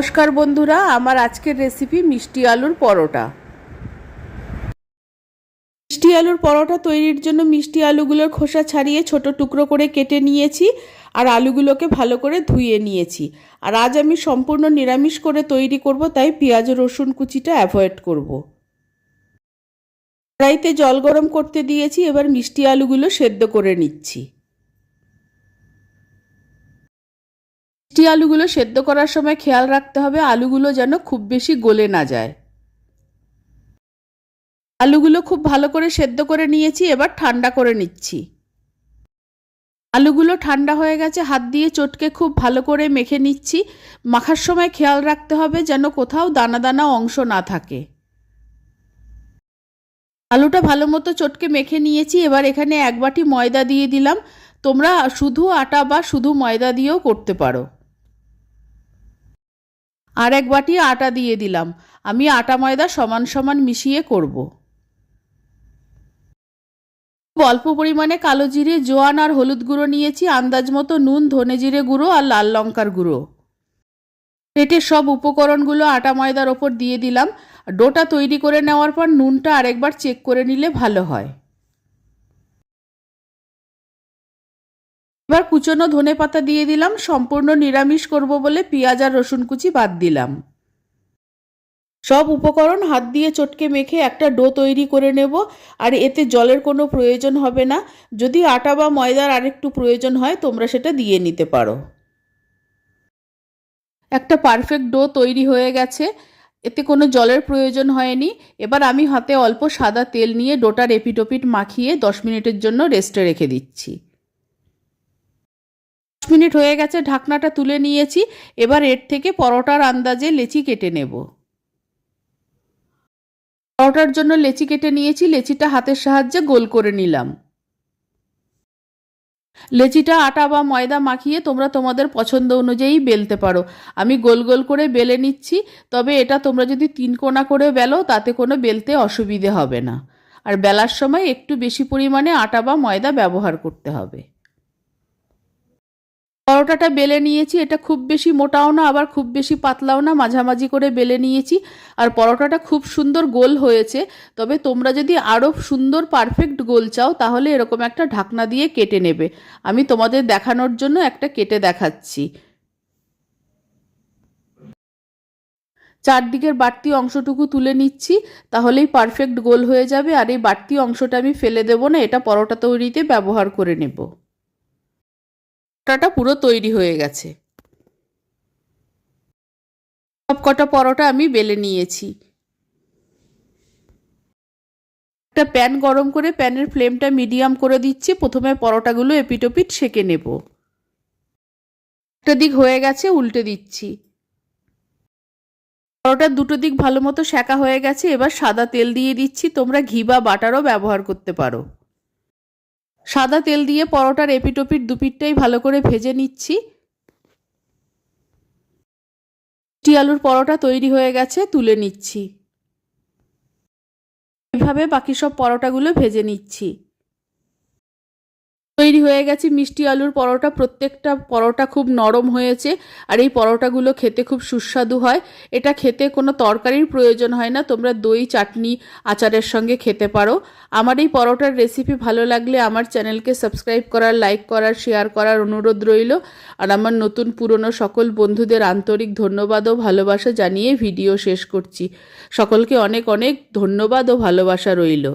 নমস্কার বন্ধুরা, আমার আজকের রেসিপি মিষ্টি আলুর পরোটা। মিষ্টি আলুর পরোটা তৈরির জন্য মিষ্টি আলুগুলোর খোসা ছাড়িয়ে ছোট টুকরো করে কেটে নিয়েছি আর আলুগুলোকে ভালো করে ধুয়ে নিয়েছি। আর আজ আমি সম্পূর্ণ নিরামিষ করে তৈরি করব, তাই পেঁয়াজ, রসুন কুচিটা অ্যাভয়েড করব। কড়াইতে জল গরম করতে দিয়েছি, এবার মিষ্টি আলুগুলো সেদ্ধ করে নিচ্ছি। মিষ্টি আলুগুলো সেদ্ধ করার সময় খেয়াল রাখতে হবে, আলুগুলো যেন খুব বেশি গলে না যায়। আলুগুলো খুব ভালো করে সেদ্ধ করে নিয়েছি, এবার ঠান্ডা করে নিচ্ছি। আলুগুলো ঠান্ডা হয়ে গেছে, হাত দিয়ে চটকে খুব ভালো করে মেখে নিচ্ছি। মাখার সময় খেয়াল রাখতে হবে যেন কোথাও দানা দানা অংশ না থাকে। আলুটা ভালো মতো চটকে মেখে নিয়েছি, এবার এখানে এক বাটি ময়দা দিয়ে দিলাম। তোমরা শুধু আটা বা শুধু ময়দা দিয়েও করতে পারো। আর এক বাটি আটা দিয়ে দিলাম। আমি আটা ময়দা সমান সমান মিশিয়ে করব। অল্প পরিমাণে কালো জিরে, জোয়ান আর হলুদ গুঁড়ো নিয়েছি। আন্দাজ মতো নুন, ধনে জিরে গুঁড়ো আর লাল লঙ্কার গুঁড়ো। পেটে সব উপকরণগুলো আটা ময়দার ওপর দিয়ে দিলাম। ডোটা তৈরি করে নেওয়ার পর নুনটা আরেকবার চেক করে নিলে ভালো হয়। এবার কুচনো ধনে পাতা দিয়ে দিলাম, সম্পূর্ণ নিরামিষ করব বলে পেঁয়াজ আর রসুন কুচি বাদ দিলাম। সব উপকরণ হাত দিয়ে চটকে মেখে একটা ডো তৈরি করে নেব, আর এতে জলের কোনো প্রয়োজন হবে না। যদি আটা বা ময়দার আরেকটু প্রয়োজন হয়, তোমরা সেটা দিয়ে নিতে পারো। একটা পারফেক্ট ডো তৈরি হয়ে গেছে। এতে কোনো জলের প্রয়োজন হয়নি। এবার আমি হাতে অল্প সাদা তেল নিয়ে ডোটার এপিটোপিট মাখিয়ে দশ মিনিটের জন্য রেস্টে রেখে দিচ্ছি। মিনিট হয়ে গেছে, ঢাকনাটা তুলে নিয়েছি। এবার এর থেকে পরোটার আন্দাজে লেচি কেটে নেব। পরোটার জন্য লেচি কেটে নিয়েছি, লেচিটা হাতের সাহায্যে গোল করে নিলাম। লেচিটা আটা বা ময়দা মাখিয়ে তোমরা তোমাদের পছন্দ অনুযায়ী বেলতে পারো। আমি গোল গোল করে বেলে নিচ্ছি, তবে এটা তোমরা যদি তিন কোনা করে বেলো, তাতে কোনো বেলতে অসুবিধে হবে না। আর বেলার সময় একটু বেশি পরিমাণে আটা বা ময়দা ব্যবহার করতে হবে। পরোটাটা বেলে নিয়েছি, এটা খুব বেশি মোটাও না, আবার খুব বেশি পাতলাও না, মাঝামাঝি করে বেলে নিয়েছি। আর পরোটাটা খুব সুন্দর গোল হয়েছে, তবে তোমরা যদি আরও সুন্দর পারফেক্ট গোল চাও, তাহলে এরকম একটা ঢাকনা দিয়ে কেটে নেবে। আমি তোমাদের দেখানোর জন্য একটা কেটে দেখাচ্ছি। চারদিকের বাড়তি অংশটুকু তুলে নিচ্ছি, তাহলেই পারফেক্ট গোল হয়ে যাবে, আর এই বাড়তি অংশটা আমি ফেলে দেবো না, এটা পরোটা তৈরিতে ব্যবহার করে নেব। পরোটাটা পুরো তৈরি হয়ে গেছে। সব কটা পরোটা আমি বেলে নিয়েছি। একটা প্যান গরম করে প্যানের ফ্লেমটা মিডিয়াম করে দিচ্ছি। প্রথমে পরোটাগুলো এপিটোপিট সেকে নেব। একটা দিক হয়ে গেছে, উল্টে দিচ্ছি। পরোটার দুটো দিক ভালো মতো সেকা হয়ে গেছে। এবার সাদা তেল দিয়ে দিচ্ছি। তোমরা ঘি বা বাটারও ব্যবহার করতে পারো। সাদা তেল দিয়ে পরোটার এপিটোপিট দুপিটটাই ভালো করে ভেজে নিচ্ছি। টি আলুর পরোটা তৈরি হয়ে গেছে, তুলে নিচ্ছি। এভাবে বাকি সব পরোটাগুলো ভেজে নিচ্ছি। তৈরি হয়ে গেছে মিষ্টি আলুর পরোটা। প্রত্যেকটা পরোটা খুব নরম হয়েছে আর এই পরোটাগুলো খেতে খুব সুস্বাদু হয়। এটা খেতে কোনো তরকারির প্রয়োজন হয় না, তোমরা দই, চাটনি, আচারের সঙ্গে খেতে পারো। আমার এই পরোটার রেসিপি ভালো লাগলে আমার চ্যানেলকে সাবস্ক্রাইব করার লাইক করার শেয়ার করার অনুরোধ রইল। আর আমার নতুন পুরনো সকল বন্ধুদের আন্তরিক ধন্যবাদ ও ভালোবাসা জানিয়ে ভিডিও শেষ করছি। সকলকে অনেক অনেক ধন্যবাদ ও ভালোবাসা রইল।